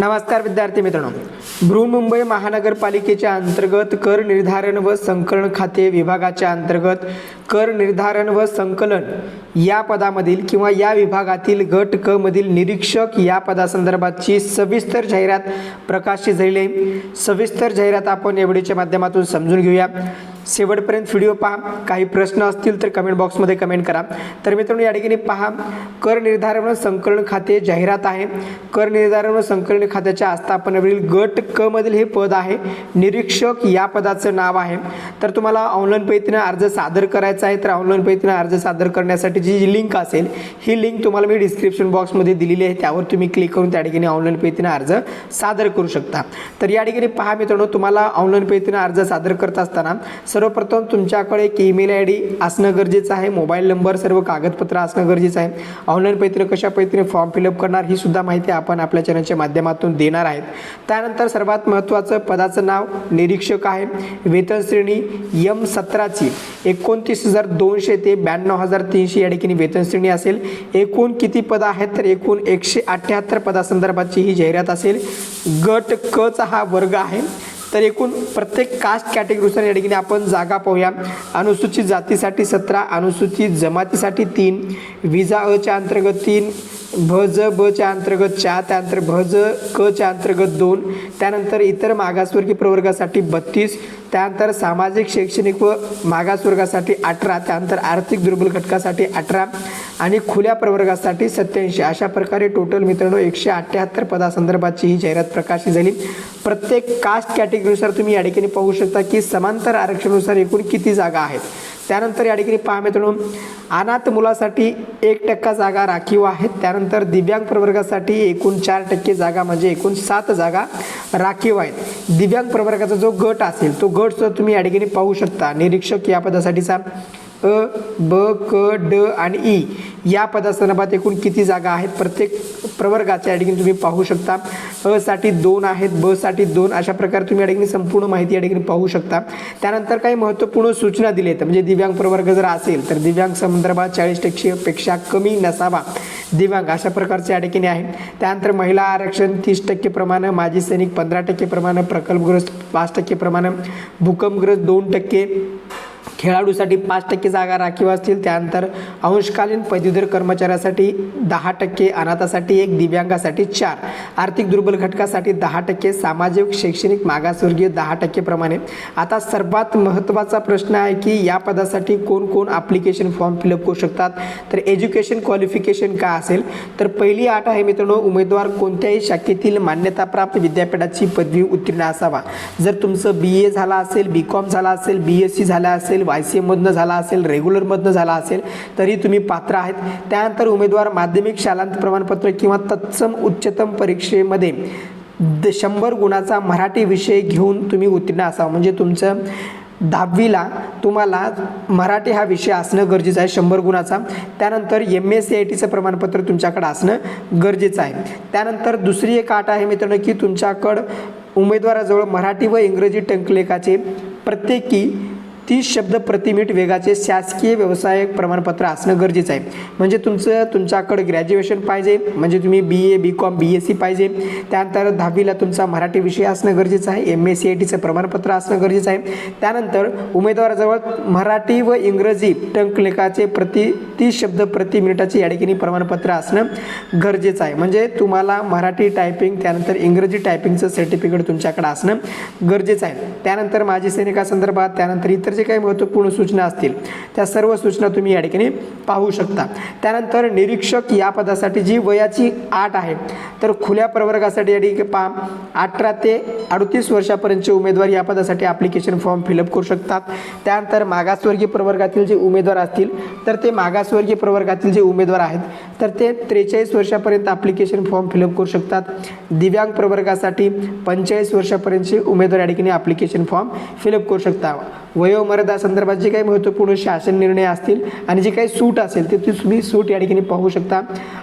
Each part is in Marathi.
नमस्कार विद्यार्थी मित्रांनो. बृहन्मुंबई महानगरपालिकेच्या अंतर्गत कर निर्धारण व संकलन खाते विभागाच्या अंतर्गत कर निर्धारण व संकलन या पदामधील किंवा या विभागातील गट क मधील निरीक्षक या पदासंदर्भातची सविस्तर जाहिरात प्रकाशित झालेली आहे. सविस्तर जाहिरात आपण एवढीच्या माध्यमातून समजून घेऊया. शेवटपर्यंत व्हिडिओ पहा. काही प्रश्न असतील तर कमेंट बॉक्समध्ये कमेंट करा. तर मित्रांनो या ठिकाणी पहा. कर निर्धारण व संकलन खाते जाहिरात आहे. कर निर्धारण व संकलन खात्याच्या आस्थापनावरील गट क मधील हे पद आहे. निरीक्षक या पदाचं नाव आहे. तर तुम्हाला ऑनलाईन पद्धतीने अर्ज सादर करायचा आहे तर ऑनलाईन पद्धतीने अर्ज सादर करण्यासाठी जी लिंक असेल ही लिंक तुम्हाला मी डिस्क्रिप्शन बॉक्समध्ये दिलेली आहे. त्यावर तुम्ही क्लिक करून त्या ठिकाणी ऑनलाईन पद्धतीने अर्ज सादर करू शकता. तर या ठिकाणी पहा मित्रांनो तुम्हाला ऑनलाईन पद्धतीने अर्ज सादर करत असताना सर्वप्रथम तुमच्याकडे एक ईमेल आय डी असणं गरजेचं आहे. मोबाईल नंबर सर्व कागदपत्र असणं गरजेचं आहे. ऑनलाईन पद्धतीने कशा पद्धतीने फॉर्म फिलअप करणार ही सुद्धा माहिती आपण आपल्या चॅनलच्या माध्यमातून देणार आहेत. त्यानंतर सर्वात महत्त्वाचं पदाचं नाव निरीक्षक आहे. वेतन श्रेणी यम सतराची एकोणतीस हजार दोनशे ते ब्याण्णव हजार तीनशे या ठिकाणी वेतन श्रेणी असेल. एकूण किती पदं आहेत तर एकूण एकशे अठ्ठ्याहत्तर पदासंदर्भाची ही जाहिरात असेल. गट क चा हा वर्ग आहे. तर एकूण प्रत्येक कास्ट कॅटेगरीनुसार या ठिकाणी आपण जागा पाहूया. अनुसूचित जातीसाठी सतरा अनुसूचित जमातीसाठी तीन विजा अच्या अंतर्गत तीन भ ज ब च्या अंतर्गत चार त्यानंतर भ ज क च्या अंतर्गत दोन त्यानंतर इतर मागासवर्गीय प्रवर्गासाठी बत्तीस त्यानंतर सामाजिक शैक्षणिक व मागासवर्गासाठी अठरा त्यानंतर आर्थिक दुर्बल घटकासाठी अठरा आणि खुल्या प्रवर्गासाठी सत्याऐंशी. अशा प्रकारे टोटल मित्रांनो एकशे अठ्ठ्याहत्तर पदासंदर्भाची ही जाहिरात प्रकाशित झाली. प्रत्येक कास्ट कॅटेगरीनुसार तुम्ही या ठिकाणी पाहू शकता की समांतर आरक्षणानुसार एकूण किती जागा आहेत? त्यानंतर या ठिकाणी पहा मित्रांनो अनाथ मुलासाठी एक टक्का जागा राखीव आहेत त्यानंतर दिव्यांग प्रवर्गासाठी एकूण चार टक्के जागा म्हणजे एकूण सात जागा राखीव आहेत. दिव्यांग प्रवर्गाचा जो गट असेल तो गट सुद्धा तुम्ही या ठिकाणी पाहू शकता. निरीक्षक या पदासाठीचा अ ब क ड आणि ई या पदासंदर्भात एकूण किती जागा आहेत? प्रत्येक प्रवर्गाच्या या ठिकाणी तुम्ही पाहू शकता. अ साठी दोन आहेत ब साठी दोन. अशा प्रकारे तुम्ही या ठिकाणी संपूर्ण माहिती या ठिकाणी पाहू शकता. त्यानंतर काही महत्त्वपूर्ण सूचना दिल्या आहेत. म्हणजे दिव्यांग प्रवर्ग जर असेल तर दिव्यांग संदर्भात चाळीस टक्केपेक्षा कमी नसावा. दिव्यांग अशा प्रकारचे या ठिकाणी आहेत. त्यानंतर महिला आरक्षण तीस टक्के प्रमाणं माजी सैनिक पंधरा टक्के प्रमाणे प्रकल्पग्रस्त पाच टक्के प्रमाणे भूकंपग्रस्त दोन टक्के खेळाडूसाठी पाच टक्के जागा राखीव असतील. त्यानंतर अंशकालीन पदवीधर कर्मचाऱ्यासाठी दहा टक्के अनाथासाठी एक दिव्यांगासाठी चार. आर्थिक दुर्बल घटकासाठी दहा टक्के सामाजिक शैक्षणिक मागासवर्गीय दहा टक्केप्रमाणे. आता सर्वात महत्त्वाचा प्रश्न आहे की या पदासाठी कोण कोण ॲप्लिकेशन फॉर्म फिलअप करू शकतात? तर एज्युकेशन क्वालिफिकेशन का असेल? तर पहिली आठ आहे मित्रांनो उमेदवार कोणत्याही शाखेतील मान्यताप्राप्त विद्यापीठाची पदवी उत्तीर्ण असावा. जर तुमचं बी ए झाला असेल बी कॉम झाला असेल बी एस सी झाला असेल असेल वाय सी एममधनं झाला असेल रेग्युलरमधनं झाला असेल तरी तुम्ही पात्र आहेत. त्यानंतर उमेदवार माध्यमिक शालांत प्रमाणपत्र किंवा तत्सम उच्चतम परीक्षेमध्ये द शंभर गुणाचा मराठी विषय घेऊन तुम्ही उत्तीर्ण असावं. म्हणजे तुमचं दहावीला तुम्हाला मराठी हा विषय असणं गरजेचं आहे शंभर गुणाचा. त्यानंतर एम एस सी आय टीचं प्रमाणपत्र तुमच्याकडं असणं गरजेचं आहे. त्यानंतर दुसरी एक आट आहे मित्रांनो की तुमच्याकडं उमेदवाराजवळ मराठी व इंग्रजी टंकलेखाचे प्रत्येकी तीस शब्द प्रति मिनिट वेगाचे शासकीय व्यवसाय प्रमाणपत्र असणं गरजेचं आहे. म्हणजे तुमचं तुमच्याकडे ग्रॅज्युएशन पाहिजे म्हणजे तुम्ही B A B com B S C पाहिजे. त्यानंतर दहावीला तुमचा मराठी विषय असणं गरजेचं आहे एम एस सी आय टीचं प्रमाणपत्र असणं गरजेचं आहे. त्यानंतर उमेदवाराजवळ मराठी व इंग्रजी टंकलेखाचे प्रति तीस शब्द प्रति मिनिटाचे या ठिकाणी प्रमाणपत्र असणं गरजेचं आहे. म्हणजे तुम्हाला मराठी टायपिंग त्यानंतर इंग्रजी टायपिंगचं सर्टिफिकेट तुमच्याकडे असणं गरजेचं आहे. त्यानंतर माजी सैनिकासंदर्भात त्यानंतर इतर जे काही महत्त्वपूर्ण सूचना असतील त्या सर्व सूचना तुम्ही या ठिकाणी पाहू शकता. त्यानंतर निरीक्षक या पदासाठी जी वयाची आठ आहे तर खुल्या प्रवर्गासाठी या ठिकाणी पा अठरा ते अडतीस वर्षापर्यंतचे उमेदवार या पदासाठी ॲप्लिकेशन फॉर्म फिलअप करू शकतात. त्यानंतर मागासवर्गीय प्रवर्गातील जे उमेदवार असतील तर ते मागासवर्गीय प्रवर्गातील जे उमेदवार आहेत तर ते त्रेचाळीस वर्षापर्यंत ॲप्लिकेशन फॉर्म फिलअप करू शकतात. दिव्यांग प्रवर्गासाठी पंचेचाळीस वर्षापर्यंतचे उमेदवार या ठिकाणी ॲप्लिकेशन फॉर्म फिलअप करू शकता. वयो वयोमर्यादा संदर्भात जे काही महत्त्वपूर्ण शासन निर्णय असतील आणि जे काही सूट असेल ते ती तुम्ही सूट या ठिकाणी पाहू शकता.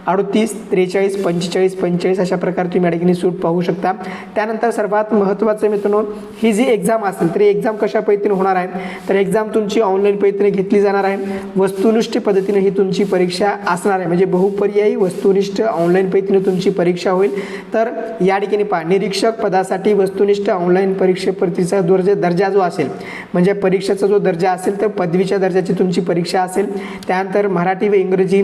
अडतीस त्रेचाळीस पंचेचाळीस पंचेचाळीस अशा प्रकारे तुम्ही या ठिकाणी सूट पाहू शकता. त्यानंतर सर्वात महत्त्वाचं मित्रांनो ही जी एक्झाम असेल तर एक्झाम कशा पद्धतीने होणार आहे? तर एक्झाम तुमची ऑनलाईन पद्धतीने घेतली जाणार आहे. वस्तुनिष्ठ पद्धतीने ही तुमची परीक्षा असणार आहे. म्हणजे बहुपर्यायी वस्तुनिष्ठ ऑनलाईन पद्धतीने तुमची परीक्षा होईल. तर या ठिकाणी पहा निरीक्षक पदासाठी वस्तुनिष्ठ ऑनलाईन परीक्षेपतीचा दर्जा दर्जा जो असेल म्हणजे परीक्षा परीक्षेचा जो दर्जा असेल तर पदवीच्या दर्जाची तुमची परीक्षा असेल. त्यानंतर मराठी व इंग्रजी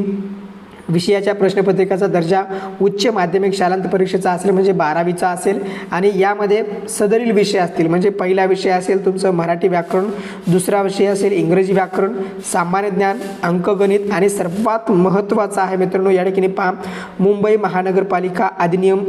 विषयाच्या प्रश्नपत्रिकाचा दर्जा उच्च माध्यमिक शालांत परीक्षेचा असेल म्हणजे बारावीचा असेल. आणि यामध्ये सदरील विषय असतील म्हणजे पहिला विषय असेल तुमचं मराठी व्याकरण दुसरा विषय असेल इंग्रजी व्याकरण सामान्य ज्ञान अंकगणित आणि सर्वात महत्त्वाचा आहे मित्रांनो या ठिकाणी पहा. मुंबई महानगरपालिका अधिनियम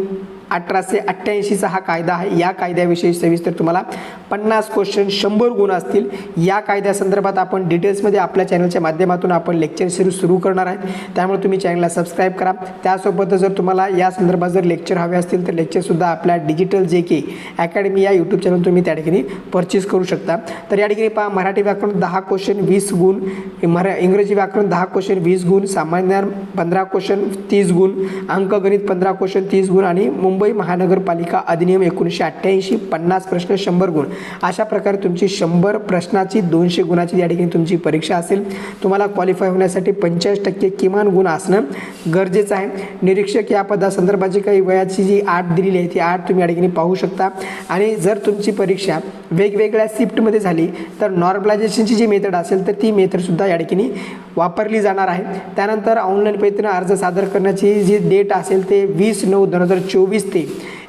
अठराशे अठ्ठ्याऐंशीचा हा कायदा आहे. या कायद्याविषयी सविस्तर तुम्हाला पन्नास क्वेश्चन शंभर गुण असतील. या कायद्यासंदर्भात आपण डिटेल्समध्ये आपल्या चॅनलच्या माध्यमातून आपण लेक्चर सिरीज सुरू करणार आहे त्यामुळे तुम्ही चॅनलला सबस्क्राईब करा. त्यासोबत जर तुम्हाला या संदर्भात जर लेक्चर हवे असतील तर लेक्चरसुद्धा आपल्या डिजिटल जे के अकॅडमी या यूट्यूब चॅनल तुम्ही त्या ठिकाणी परचेस करू शकता. तर या ठिकाणी पहा मराठी व्याकरण दहा क्वेश्चन वीस गुण मरा इंग्रजी व्याकरण दहा क्वेश्चन वीस गुण सामान्य ज्ञान पंधरा क्वेश्चन तीस गुण अंकगणित पंधरा क्वेश्चन तीस गुण आणि मुंबई महानगरपालिका अधिनियम एकोणीसशे अठ्ठ्याऐंशी पन्नास प्रश्न शंभर गुण. अशा प्रकारे तुमची शंभर प्रश्नाची दोनशे गुणाची या ठिकाणी तुमची परीक्षा असेल. तुम्हाला क्वालिफाय होण्यासाठी पंचेचाळीस टक्के किमान गुण असणं गरजेचं आहे. निरीक्षक या पदासंदर्भाची काही वयाची जी आठ दिलेली आहे ती आठ तुम्ही या ठिकाणी पाहू शकता. आणि जर तुमची परीक्षा वेगवेगळ्या शिफ्टमध्ये झाली तर नॉर्मलायझेशनची जी मेथड असेल तर ती मेथडसुद्धा या ठिकाणी वापरली जाणार आहे. त्यानंतर ऑनलाईन पद्धतीनं अर्ज सादर करण्याची जी डेट असेल ते वीस नऊ दोन हजार चोवीस ते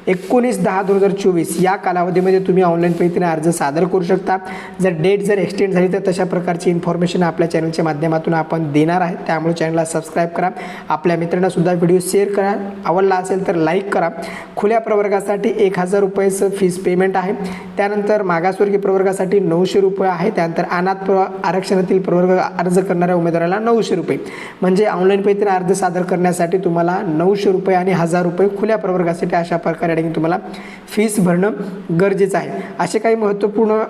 एकोणीस दहा दोन हजार चोवीस या कालावधीमध्ये तुम्ही ऑनलाईन पद्धतीने अर्ज सादर करू शकता. जर डेट जर एक्सटेंड झाली तर तशा प्रकारची इन्फॉर्मेशन आपल्या चॅनलच्या माध्यमातून आपण देणार आहे. त्यामुळे चॅनलला सबस्क्राईब करा. आपल्या मित्रांना सुद्धा व्हिडिओ शेअर करा. आवडला असेल तर लाईक करा. खुल्या प्रवर्गासाठी एक हजार रुपयेचं फीस पेमेंट आहे. त्यानंतर मागासवर्गीय प्रवर्गासाठी नऊशे रुपये आहे. त्यानंतर अनाथ प्र आरक्षणातील प्रवर्ग अर्ज करणाऱ्या उमेदवाराला नऊशे रुपये. म्हणजे ऑनलाईन पद्धतीने अर्ज सादर करण्यासाठी तुम्हाला नऊशे रुपये आणि हजार रुपये खुल्या प्रवर्गासाठी अशा प्रकारे ठिकाणी तुम्हाला फीस भरणं गरजेचं आहे. असे काही महत्त्वपूर्ण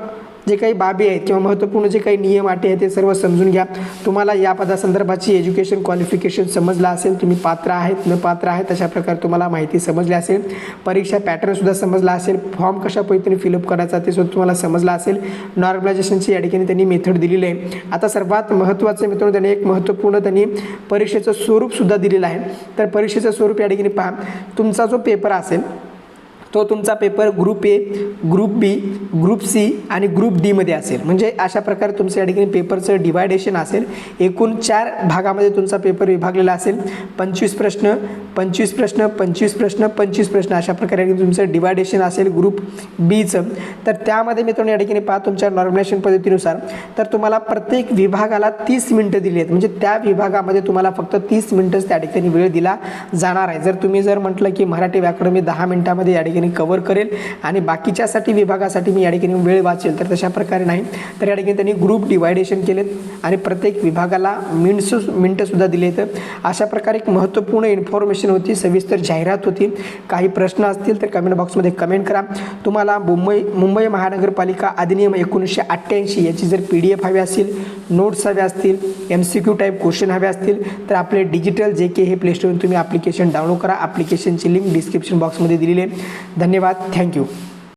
जे काही बाबी आहेत किंवा महत्त्वपूर्ण जे काही नियम अटी आहेत ते सर्व समजून घ्या. तुम्हाला या पदासंदर्भाची एज्युकेशन क्वालिफिकेशन समजलं असेल तुम्ही पात्र आहेत न पात्र आहेत अशा प्रकारे तुम्हाला माहिती समजली असेल. परीक्षा पॅटर्नसुद्धा समजला असेल. फॉर्म कशा पद्धतीने फिलअप करायचा ते सुद्धा तुम्हाला समजलं असेल. नॉर्मलायझेशनची या ठिकाणी त्यांनी मेथड दिलेली आहे. आता सर्वात महत्त्वाचं मित्रांनो त्यांनी एक महत्त्वपूर्ण त्यांनी परीक्षेचं स्वरूपसुद्धा दिलेलं आहे. तर परीक्षेचं स्वरूप या ठिकाणी पहा. तुमचा जो पेपर असेल तो तुमचा paper group A group B group C आणि ग्रुप डीमध्ये असेल. म्हणजे अशा प्रकारे तुमचं या ठिकाणी पेपरचं डिवायडेशन असेल. एकूण चार भागामध्ये तुमचा पेपर विभागलेला असेल. पंचवीस प्रश्न पंचवीस प्रश्न पंचवीस प्रश्न पंचवीस प्रश्न अशा प्रकारे तुमचं डिवायडेशन असेल ग्रुप बीचं. तर त्यामध्ये मी तुम्ही या ठिकाणी पहा तुमच्या नॉर्मिनेशन पद्धतीनुसार. तर तुम्हाला प्रत्येक विभागाला तीस मिनटं दिली आहेत. म्हणजे त्या विभागामध्ये तुम्हाला फक्त तीस मिनटंच त्या ठिकाणी वेळ दिला जाणार आहे. जर तुम्ही जर म्हटलं की मराठी व्याकरण मी दहा मिनटामध्ये या ठिकाणी कव्हर करेल. आणि बाकीच्यासाठी विभागासाठी मी या ठिकाणी वेळ वाचेल तर तशा प्रकारे नाही. तर या ठिकाणी त्यांनी ग्रुप डिवायडेशन केलेत आणि प्रत्येक विभागाला मिनिट्स मिनटंसुद्धा दिले तर अशा प्रकारे एक महत्त्वपूर्ण इन्फॉर्मेशन होती सविस्तर जाहिरात होती. काही प्रश्न असतील तर कमेंट बॉक्समध्ये कमेंट करा. तुम्हाला मुंबई मुंबई महानगरपालिका अधिनियम एकोणीसशे अठ्ठ्याऐंशी याची जर पी डी एफ हवी असेल नोट्स हवे असतील M C Q type question हवे असतील तर आपले डिजिटल जे के हे प्ले स्टोरवरून तुम्ही ॲप्लिकेशन डाउनलोड करा. ॲप्लिकेशनची लिंक डिस्क्रिप्शन बॉक्समध्ये दिलेली आहे. धन्यवाद. थँक्यू